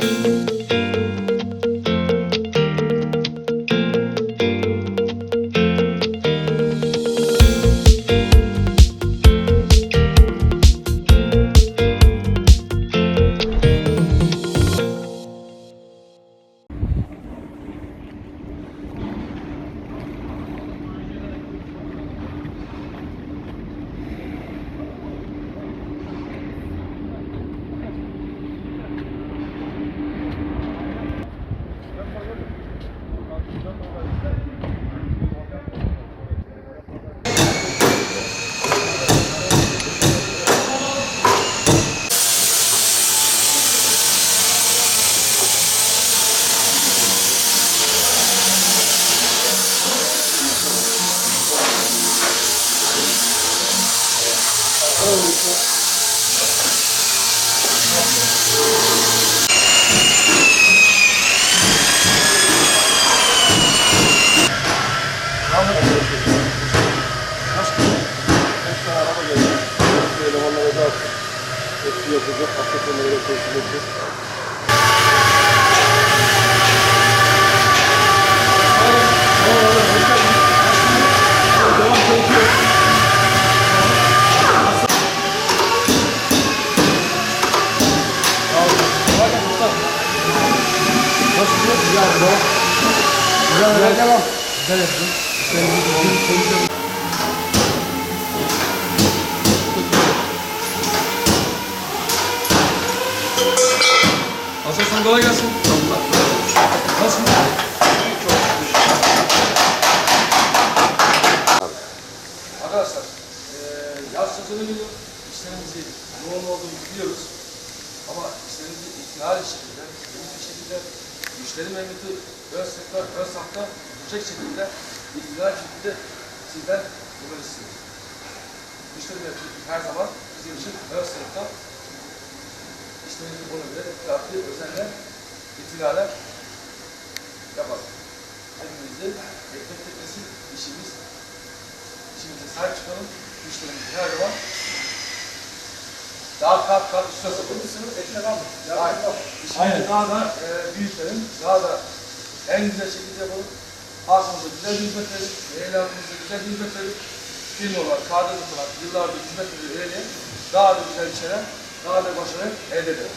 Música Elemanlara da etki yapacak. Hafta sonları da teslim edeceğiz. Hasan sen kolay gelsin. Nasılsın? Arkadaşlar, eee yaz sezonu geliyor. İşlerimizi yoğun olduğunu biliyoruz. Ama işlerimizi ihtiyar şekilde, temiz bir şekilde, müşteri memnuniyeti ön sektör, ön safta düşecek şekilde, ihtiyar şekilde sizden bunları istiyoruz. Müşteri memnuniyeti her zaman bizim için ön sınıfta işlerimizi buna göre dikkatli, özenle, itilale yapalım. Hepimizin ekmek teknesi işimiz. İşimize sahip çıkalım. Müşterimizi her zaman daha kat kat üstüne sapalım. Ekmek alma. Aynen. İşimizi daha da e, büyütelim. Daha da en güzel şekilde yapalım. Halkımıza güzel bir hizmet verelim. Evlatımıza güzel bir hizmet verelim. Firma olarak, kadın olarak yıllardır hizmet veriyor. Daha da güzel şeyler, daha da başarı elde edelim.